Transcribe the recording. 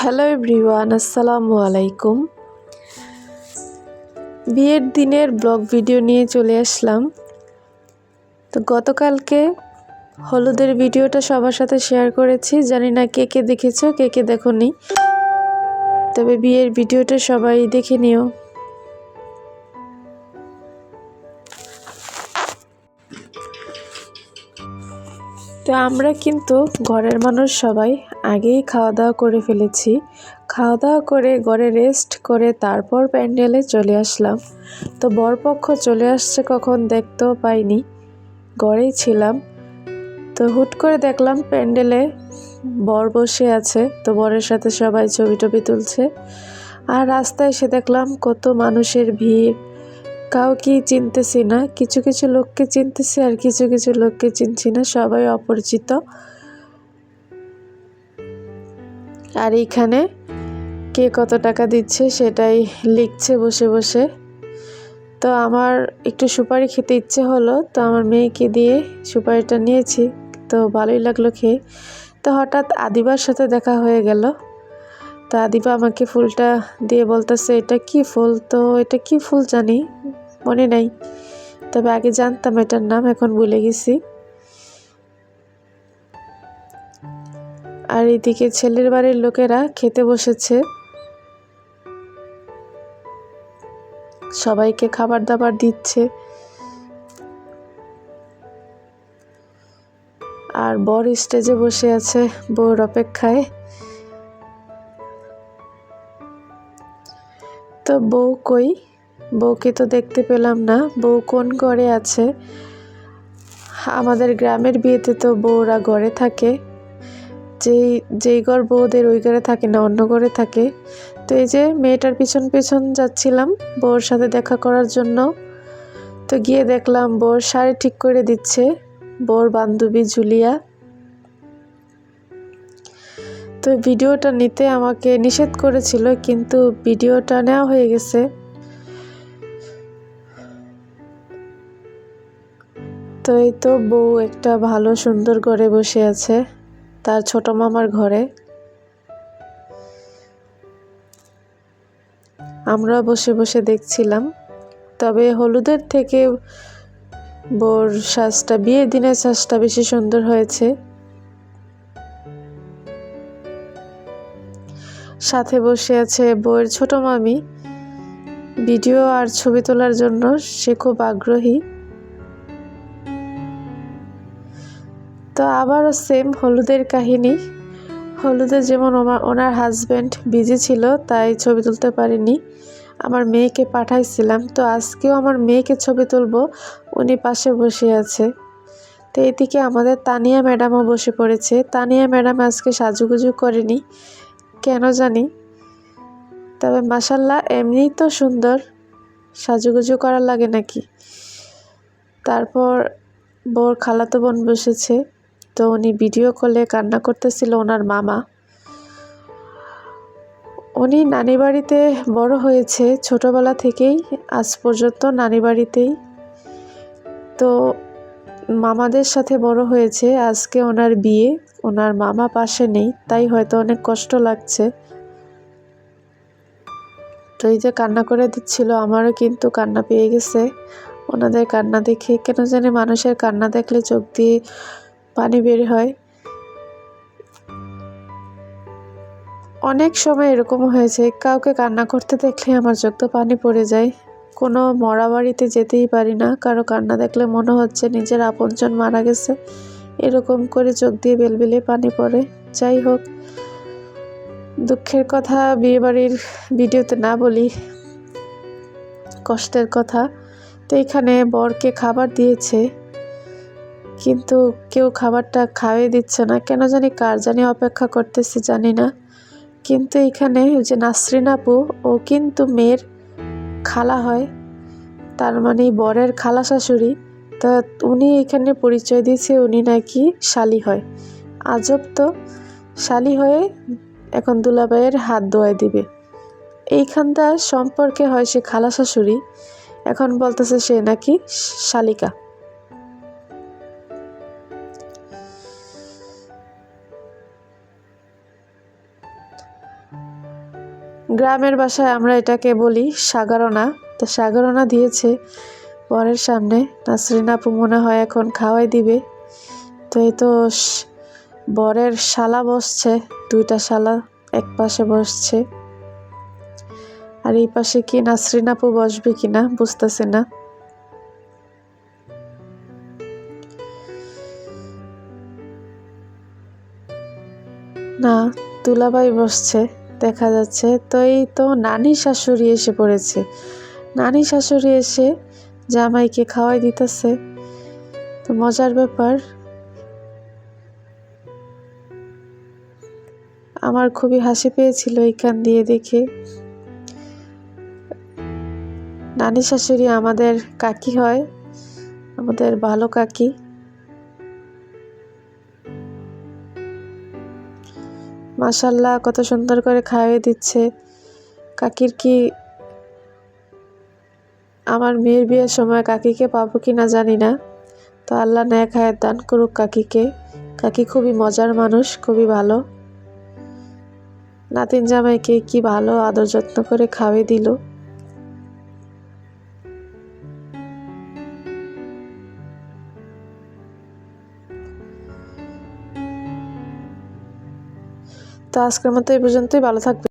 Hello everyone, আসসালামু আলাইকুম। বিয়ের দিনের ব্লগ ভিডিও নিয়ে চলে আসলাম। তো গতকালকে হলুদের ভিডিওটা সবার সাথে শেয়ার করেছি। জানি না কে কে দেখেছ, কে কে দেখোনি। তবে বিয়ের ভিডিওটা সবাই দেখে নিও। তো আমরা কিন্তু ঘরের মানুষ সবাই। আগেই খাওয়া দাওয়া করে ফেলেছি। খাওয়া দাওয়া করে ঘরে রেস্ট করে তারপর প্যান্ডেলে চলে আসলাম। তো বরপক্ষ চলে আসছে কখন দেখতেও পাইনি। ঘরেই ছিলাম। তো হুট করে দেখলাম প্যান্ডেলে বর বসে আছে। তো বরের সাথে সবাই ছবি টবি তুলছে। আর রাস্তায় এসে দেখলাম কত মানুষের ভিড়। কাউকে চিনতেছি না। কিছু কিছু লোককে চিনতেছি আর কিছু কিছু লোককে চিনছি না। সবাই অপরিচিত। আর এইখানে কে কত টাকা দিচ্ছে সেটাই লিখছে বসে বসে। তো আমার একটু সুপারি খেতে ইচ্ছে হলো, তো আমার মেয়েকে দিয়ে সুপারিটা নিয়েছি, তো ভালোই লাগল খেয়ে। তো হঠাৎ আদিবার সাথে দেখা হয়ে গেল। তো আদিবা আমাকে ফুলটা দিয়ে বলতেছে, এটা কি ফুল? তো এটা কি ফুল জানি, মনে নাই। তবে আগে জানতাম এটার নাম, এখন ভুলে গেছি। আর এদিকে ছেলের বাড়ির লোকেরা খেতে বসেছে। সবাইকে খাবার দাবার দিচ্ছে। আর বর স্টেজে বসে আছে বউর অপেক্ষায়। তো বউ কই? বউকে তো দেখতে পেলাম না। বউ কোন ঘরে আছে? আমাদের গ্রামের বিয়েতে তো বউরা ঘরে থাকে। যেই যেই ঘর বউদের ওই ঘরে থাকে না, অন্য ঘরে থাকে। তো এই যে মেয়েটার পিছন পিছন যাচ্ছিলাম বউর সাথে দেখা করার জন্য। তো গিয়ে দেখলাম বউর শাড়ি ঠিক করে দিচ্ছে, বউর বান্ধবী জুলিয়া। তো ভিডিওটা নিতে আমাকে নিষেধ করেছিল, কিন্তু ভিডিওটা নেওয়া হয়ে গেছে। তো এই তো বউ একটা ভালো সুন্দর ঘরে বসে আছে। তার ছোট মামার ঘরে। আমরা বসে বসে দেখছিলাম। তবে হলুদের থেকে বোর শ্বাসটা বিয়ের দিনের শ্বাসটা বেশি সুন্দর হয়েছে। সাথে বসে আছে বউয়ের ছোট মামি। ভিডিও আর ছবি তোলার জন্য সে খুব আগ্রহী। তো আবারও সেম হলুদের কাহিনী। হলুদে যেমন ওনার হাজব্যান্ড বিজি ছিল, তাই ছবি তুলতে পারিনি। আমার মেয়েকে পাঠাইছিলাম, তো আজকেও আমার মেয়েকে ছবি তুলবো, উনি পাশে বসে আছে। তো এদিকে আমাদের তানিয়া ম্যাডামও বসে পড়েছে। তানিয়া ম্যাডাম আজকে সাজুগুজু করেনি, কেন জানি? তবে মাসাল্লাহ এমনিই তো সুন্দর। সাজুগুজু করার লাগে নাকি? তারপর বোর খালাতো বোন বসেছে। তো উনি ভিডিও কলে কান্না করতেছিল ওনার মামা। উনি নানি বাড়িতে বড় হয়েছে ছোটবেলা থেকেই, আজ পর্যন্ত নানি বাড়িতেই। তো মামাদের সাথে বড় হয়েছে, আজকে ওনার বিয়ে, ওনার মামা পাশে নেই, তাই হয়তো অনেক কষ্ট লাগছে। তো এই যে কান্না করে দিচ্ছিল, আমারও কিন্তু কান্না পেয়ে গেছে। ওনাদের কান্না দেখে কেন জানি মানুষের কান্না দেখলে চোখ দিয়ে পানি বের হয়। অনেক সময় এরকম হয়েছে, কাউকে কান্না করতে দেখলে আমার চোখ তো পানি পড়ে যায়। কোনো মরা বাড়িতে যেতেই পারি না, কারও কান্না দেখলে মনে হচ্ছে নিজের আপনজন মারা গেছে। এরকম করে চোখ দিয়ে বেলবেলে পানি পড়ে। যাই হোক, দুঃখের কথা বিয়েবাড়ির ভিডিওতে না বলি, কষ্টের কথা। তো এখানে বরকে খাবার দিয়েছে। কিন্তু কেউ খাবারটা খাওয়াই দিচ্ছে না। কেন জানি কার জানি অপেক্ষা করতেছি জানি না। কিন্তু এখানে যে নাসরিন আপু, ও কিন্তু মেয়ের খালা হয়। তার মানে বরের খালা শাশুড়ি। তা উনি এখানে পরিচয় দিয়েছে, উনি নাকি শালি হয়। আজব তো, শালি হয়ে এখন দুলাবাইয়ের হাত ধোয়াই দিবে। এইখানটা সম্পর্কে হয় সে খালা শাশুড়ি। এখন বলতেছে সে নাকি শালিকা। গ্রামের বাসায় আমরা এটাকে বলি সাগারনা। তো সাগারনা দিয়েছে বরের সামনে। নাসরিন আপু মনে হয় এখন খাওয়াই দিবে। তো এই তো বরের শালা বসছে, দুইটা শালা এক পাশে বসছে। আর এই পাশে কি নাসরিন আপু বসবে কিনা বুঝতেছে না। না তুলাবাই বসছে। দেখা যাচ্ছে। তো এই তো নানি শাশুড়ি এসে পড়েছে। নানি শাশুড়ি এসে জামাইকে খাওয়াই দিতেছে। তো মজার ব্যাপার, আমার খুবই হাসি পেয়েছিল এইখান দিয়ে দেখে। নানি শাশুড়ি আমাদের কাকি হয়, আমাদের ভালো কাকি। মাশাল্লাহ, কত সুন্দর করে খাইয়ে দিচ্ছে। কাকির কি আমার মেয়ের বিয়ের সময় কাকিকে পাবো কি না জানি না। তো আল্লাহ ন্যাক হায়াত দান করুক কাকিকে। কাকি খুবই মজার মানুষ, খুবই ভালো। নাতিন জামাইকে কি ভালো আদর যত্ন করে খাওয়াই দিল। তো আজকের মতো এই পর্যন্তই ভালো থাকবে